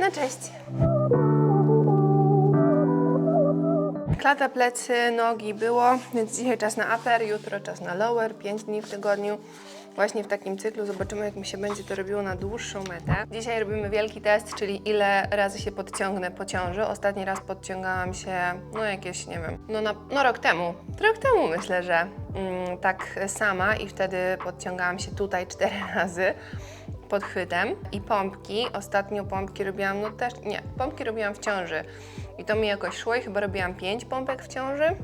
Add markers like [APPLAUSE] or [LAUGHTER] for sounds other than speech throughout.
No cześć. Klata, plecy, nogi było, więc dzisiaj czas na upper, jutro czas na lower, 5 dni w tygodniu. Właśnie w takim cyklu zobaczymy, jak mi się będzie to robiło na dłuższą metę. Dzisiaj robimy wielki test, czyli ile razy się podciągnę po ciąży. Ostatni raz podciągałam się, no jakieś, nie wiem, no, na, no rok temu. Rok temu myślę, że mm, tak sama i wtedy podciągałam się tutaj cztery [LAUGHS] razy pod chwytem i pompki. Ostatnio pompki robiłam, no też, nie, pompki robiłam w ciąży i to mi jakoś szło i chyba robiłam 5 pompek w ciąży.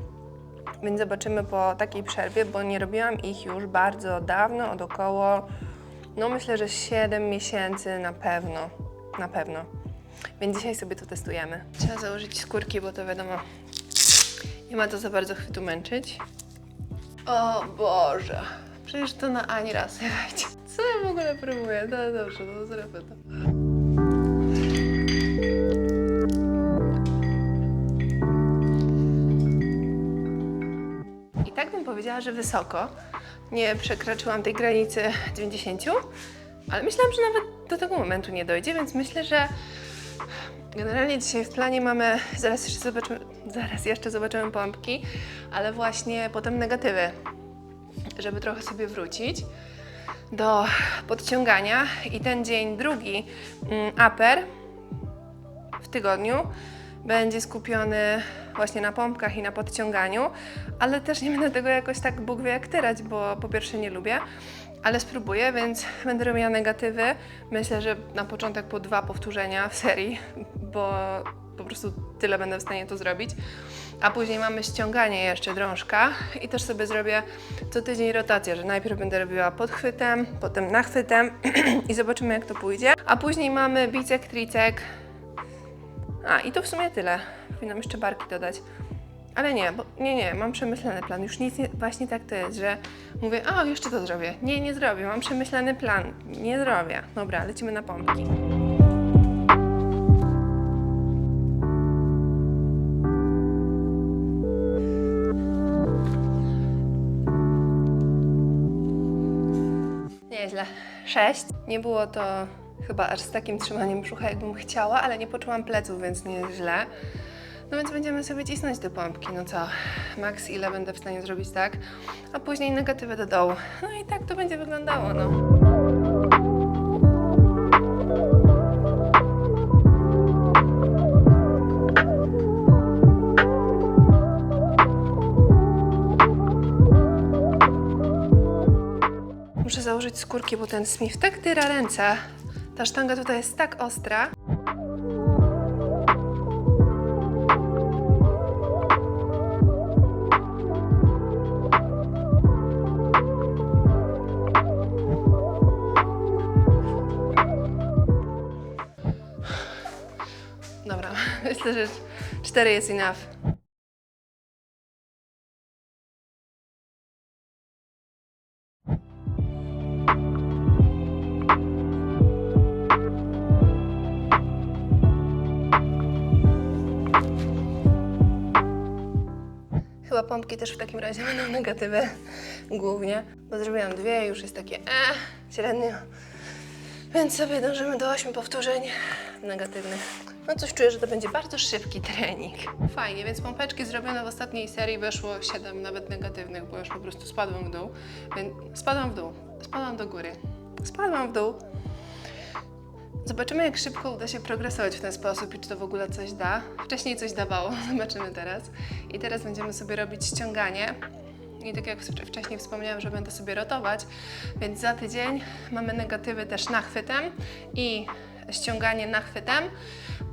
Więc zobaczymy po takiej przerwie, bo nie robiłam ich już bardzo dawno, od około, no myślę, że 7 miesięcy na pewno, na pewno. Więc dzisiaj sobie to testujemy. Trzeba założyć skórki, bo to wiadomo, nie ma to za bardzo chwytu męczyć. O Boże, przecież to na ani raz wejdzie. Co ja w ogóle próbuję? No dobrze, no zrobię to. I tak bym powiedziała, że wysoko. Nie przekroczyłam tej granicy 90, ale myślałam, że nawet do tego momentu nie dojdzie, więc myślę, że generalnie dzisiaj w planie mamy, zaraz jeszcze zobaczymy, zaraz jeszcze zobaczymy pompki, ale właśnie potem negatywy, żeby trochę sobie wrócić do podciągania i ten dzień drugi mm, upper w tygodniu będzie skupiony właśnie na pompkach i na podciąganiu, ale też nie będę tego jakoś tak Bóg wie jak tyrać, bo po pierwsze nie lubię, ale spróbuję, więc będę robiła negatywy. Myślę, że na początek po dwa powtórzenia w serii, bo po prostu tyle będę w stanie to zrobić. A później mamy ściąganie jeszcze drążka i też sobie zrobię co tydzień rotację, że najpierw będę robiła podchwytem, potem nachwytem [CLEARS THROAT] i zobaczymy jak to pójdzie. A później mamy bicek, tricek, a, i to w sumie tyle. Powinnam jeszcze barki dodać. Ale nie, bo nie, nie, mam przemyślany plan. Już nic nie, właśnie tak to jest, że mówię, a jeszcze to zrobię. Nie, nie zrobię, mam przemyślany plan. Nie zrobię. Dobra, lecimy na pompki. Nieźle. Sześć. Nie było to chyba aż z takim trzymaniem brzucha, jakbym chciała, ale nie poczułam pleców, więc nie jest źle. No więc będziemy sobie cisnąć te pompki. No co, max ile będę w stanie zrobić tak, a później negatywę do dołu. No i tak to będzie wyglądało, no. Założyć skórki, bo ten Smith tak tyra ręce. Ta sztanga tutaj jest tak ostra. Dobra, [LAUGHS] myślę, że cztery jest enough. Pompki też w takim razie będą negatywy [LAUGHS] głównie, bo zrobiłam dwie już jest takie eh, średnio. Więc sobie dążymy do 8 powtórzeń negatywnych. No coś czuję, że to będzie bardzo szybki trening. Fajnie, więc pompeczki zrobione w ostatniej serii weszło 7 nawet negatywnych, bo już po prostu spadłam w dół. Więc spadłam w dół, spadłam do góry, spadłam w dół. Zobaczymy, jak szybko uda się progresować w ten sposób i czy to w ogóle coś da. Wcześniej coś dawało, [LAUGHS] zobaczymy teraz. I teraz będziemy sobie robić ściąganie. I tak jak wcz- wcześniej wspomniałam, że będę sobie rotować, więc za tydzień mamy negatywy też nachwytem i ściąganie nachwytem,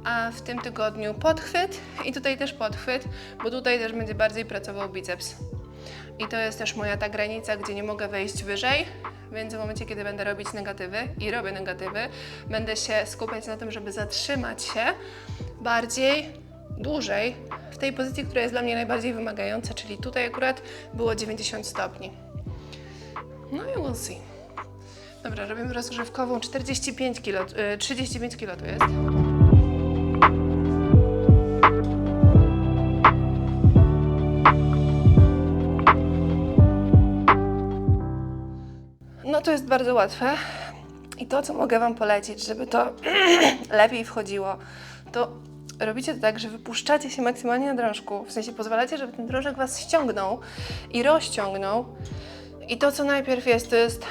a w tym tygodniu podchwyt i tutaj też podchwyt, bo tutaj też będzie bardziej pracował biceps. I to jest też moja ta granica, gdzie nie mogę wejść wyżej, więc w momencie, kiedy będę robić negatywy i robię negatywy, będę się skupiać na tym, żeby zatrzymać się bardziej, dłużej w tej pozycji, która jest dla mnie najbardziej wymagająca, czyli tutaj akurat było 90 stopni. No i we'll see. Dobra, robimy rozgrzewkową 45 kg, 35 kg to jest. To jest bardzo łatwe. I to, co mogę Wam polecić, żeby to [CLEARS THROAT] lepiej wchodziło, to robicie to tak, że wypuszczacie się maksymalnie na drążku. W sensie pozwalacie, żeby ten drążek Was ściągnął i rozciągnął. I to, co najpierw jest, to jest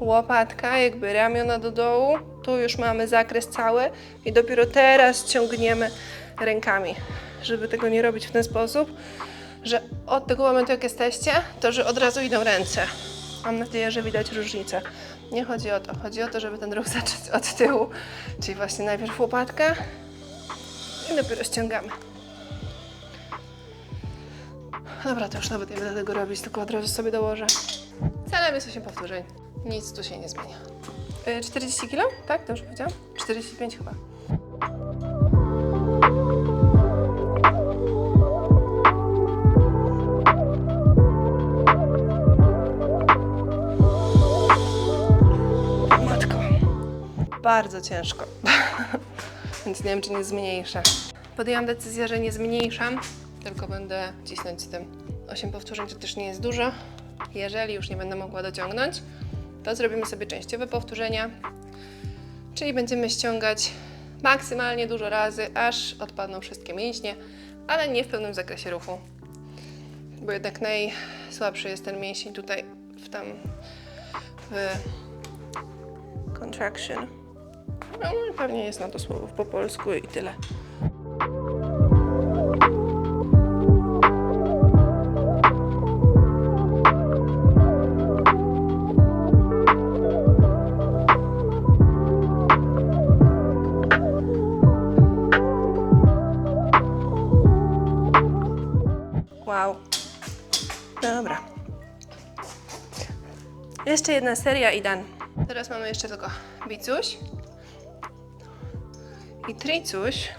łopatka, jakby ramiona do dołu. Tu już mamy zakres cały i dopiero teraz ciągniemy rękami. Żeby tego nie robić w ten sposób, że od tego momentu, jak jesteście, to że od razu idą ręce. Mam nadzieję, że widać różnicę. Nie chodzi o to. Chodzi o to, żeby ten ruch zacząć od tyłu, czyli właśnie najpierw łopatkę i dopiero ściągamy. Dobra, to już nawet nie będę tego robić, tylko od razu sobie dołożę. Celem jest 8 powtórzeń. Nic tu się nie zmienia. Y, 40 kg? Tak, dobrze powiedziałam? 45 chyba. Bardzo ciężko. [LAUGHS] Więc nie wiem, czy nie zmniejszę. Podjęłam decyzję, że nie zmniejszam, tylko będę cisnąć z tym. 8 powtórzeń to też nie jest dużo. Jeżeli już nie będę mogła dociągnąć, to zrobimy sobie częściowe powtórzenia, czyli będziemy ściągać maksymalnie dużo razy, aż odpadną wszystkie mięśnie, ale nie w pełnym zakresie ruchu. Bo jednak najsłabszy jest ten mięsień tutaj, w tam, w contraction. No pewnie jest na to słowo po polsku i tyle. Wow. Dobra. Jeszcze jedna seria i dan. Teraz mamy jeszcze tylko bicuś i tricuś.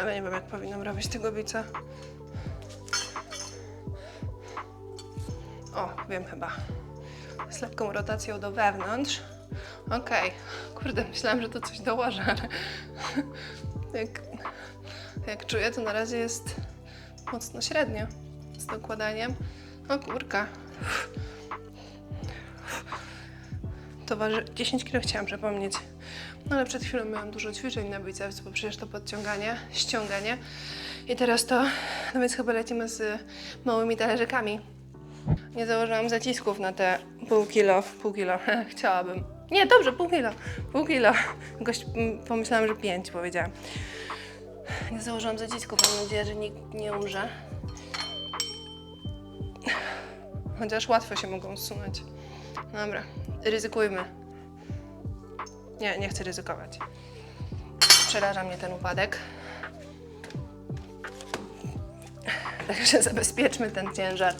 Ale nie wiem, jak powinnam robić tego bica. O, wiem chyba. Z lekką rotacją do wewnątrz. Okej. Kurde, myślałam, że to coś dołożę, ale [LAUGHS] jak, jak czuję, to na razie jest mocno średnio z dokładaniem. O kurka. To waży 10 kg, chciałam przypomnieć. No ale przed chwilą miałam dużo ćwiczeń na biceps, bo przecież to podciąganie, ściąganie. I teraz to, no więc chyba lecimy z małymi talerzykami. Nie założyłam zacisków na te pół kilo, pół kilo, [LAUGHS] chciałabym. Nie, dobrze, pół kilo, pół kilo. Jakoś pomyślałam, że pięć powiedziałam. Nie założyłam zacisków, mam nadzieję, że nikt nie umrze. Chociaż łatwo się mogą zsunąć. Dobra, ryzykujmy. Nie, nie chcę ryzykować. Przeraża mnie ten upadek. Także [LAUGHS] zabezpieczmy ten ciężar.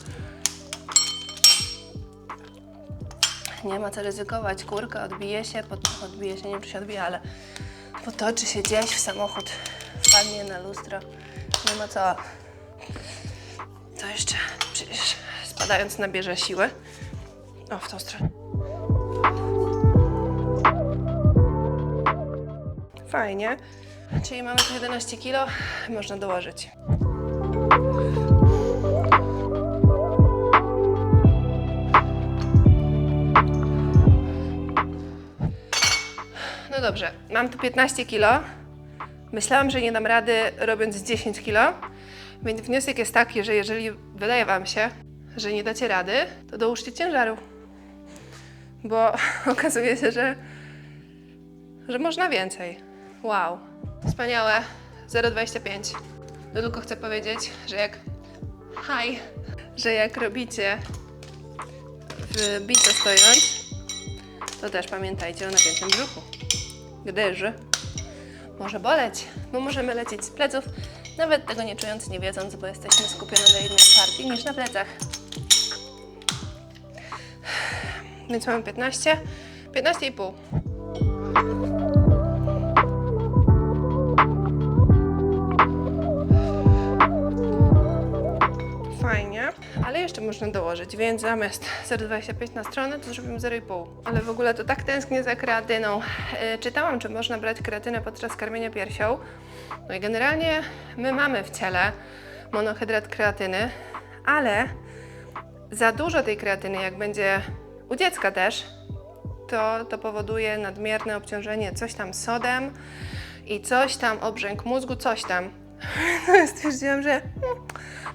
Nie ma co ryzykować. Kurka odbije się, pot- odbije się, nie wiem czy się odbije, ale potoczy się gdzieś w samochód, wpadnie na lustro. Nie ma co. To jeszcze przecież spadając nabierze siły. O, w tą stronę. Fajnie. Czyli mamy tu 11 kg, można dołożyć. No dobrze, mam tu 15 kg. Myślałam, że nie dam rady robiąc 10 kg, więc wniosek jest taki, że jeżeli wydaje Wam się, że nie dacie rady, to dołóżcie ciężaru. Bo [LAUGHS] okazuje się, że, że można więcej. Wow. Wspaniałe. 0,25. To tylko chcę powiedzieć, że jak. Hi! Że jak robicie w bico stojąc, to też pamiętajcie o napiętym brzuchu. Gdyż może boleć, bo możemy lecieć z pleców, nawet tego nie czując, nie wiedząc, bo jesteśmy skupione na jednej partii niż na plecach. Więc mamy 15, 15,5. Jeszcze można dołożyć, więc zamiast 0,25 na stronę, to zrobimy 0,5. Ale w ogóle to tak tęsknię za kreatyną. E, czytałam, czy można brać kreatynę podczas karmienia piersią. No i generalnie my mamy w ciele monohydrat kreatyny, ale za dużo tej kreatyny, jak będzie u dziecka też, to, to powoduje nadmierne obciążenie coś tam sodem i coś tam, obrzęk mózgu, coś tam. No [LAUGHS] stwierdziłam, że hmm,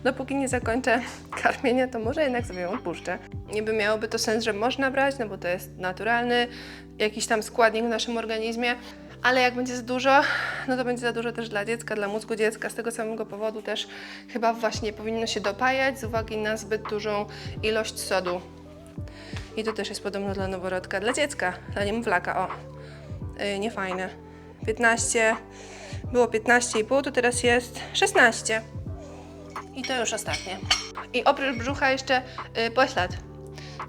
dopóki nie zakończę karmienia, to może jednak sobie ją odpuszczę. Niby miałoby to sens, że można brać, no bo to jest naturalny jakiś tam składnik w naszym organizmie, ale jak będzie za dużo, no to będzie za dużo też dla dziecka, dla mózgu dziecka. Z tego samego powodu też chyba właśnie powinno się dopajać z uwagi na zbyt dużą ilość sodu. I to też jest podobno dla noworodka, dla dziecka, dla niemowlaka, o. Yy, niefajne. 15, było 15,5, to teraz jest 16. I to już ostatnie. I oprócz brzucha jeszcze yy, poślad.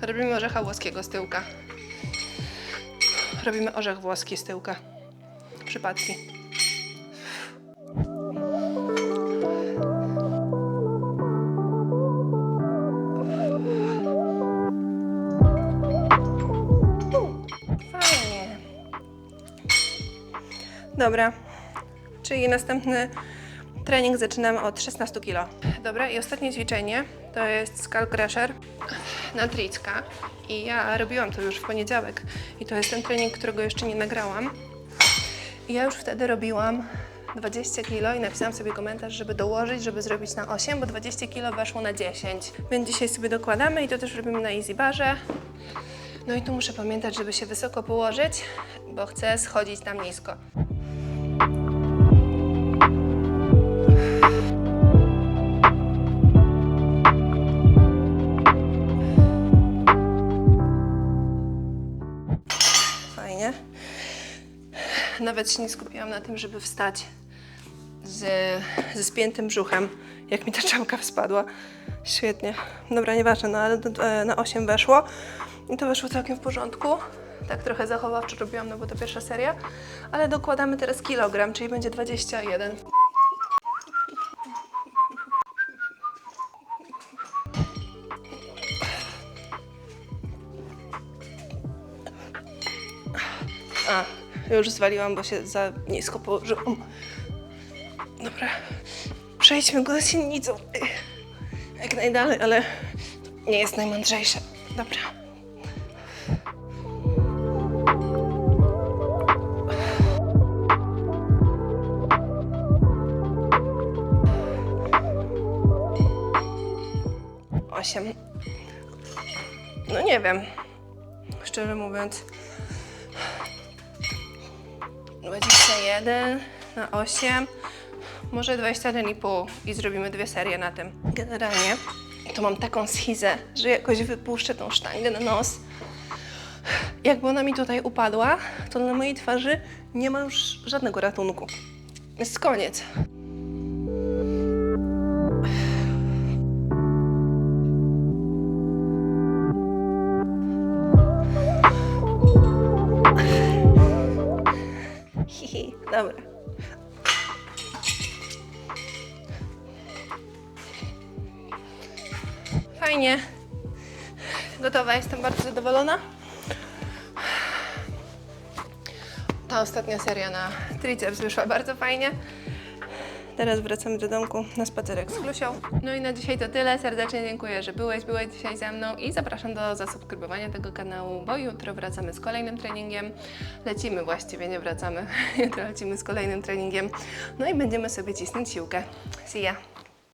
Robimy orzecha włoskiego z tyłka. Robimy orzech włoski z tyłka. Przypadki. Dobra, czyli następny trening zaczynamy od 16 kg. Dobra, i ostatnie ćwiczenie to jest skull crusher na tricka. I ja robiłam to już w poniedziałek. I to jest ten trening, którego jeszcze nie nagrałam. I ja już wtedy robiłam 20 kg i napisałam sobie komentarz, żeby dołożyć, żeby zrobić na 8, bo 20 kg weszło na 10. Więc dzisiaj sobie dokładamy i to też robimy na easy barze. No i tu muszę pamiętać, żeby się wysoko położyć, bo chcę schodzić tam nisko. Nawet się nie skupiłam na tym, żeby wstać z, ze spiętym brzuchem, jak mi ta czapka spadła. Świetnie. Dobra, nieważne, no ale e, na 8 weszło i to weszło całkiem w porządku. Tak trochę zachowawczo robiłam, no bo to pierwsza seria, ale dokładamy teraz kilogram, czyli będzie 21. A, już zwaliłam, bo się za nisko położyłam. Dobra, przejdźmy go silnicą. Jak najdalej, ale nie jest najmądrzejsze. Dobra. Osiem. No nie wiem. Szczerze mówiąc. 21 na 8, może 21,5 i zrobimy dwie serie na tym. Generalnie to mam taką schizę, że jakoś wypuszczę tą sztangę na nos. Jakby ona mi tutaj upadła, to na mojej twarzy nie ma już żadnego ratunku. Jest koniec. Jestem bardzo zadowolona. Ta ostatnia seria na triceps wyszła bardzo fajnie. Teraz wracamy do domku na spacerek z Klusią. No i na dzisiaj to tyle. Serdecznie dziękuję, że byłeś, byłeś dzisiaj ze mną i zapraszam do zasubskrybowania tego kanału, bo jutro wracamy z kolejnym treningiem. Lecimy właściwie, nie wracamy. [LAUGHS] Jutro lecimy z kolejnym treningiem. No i będziemy sobie cisnąć siłkę. See ya!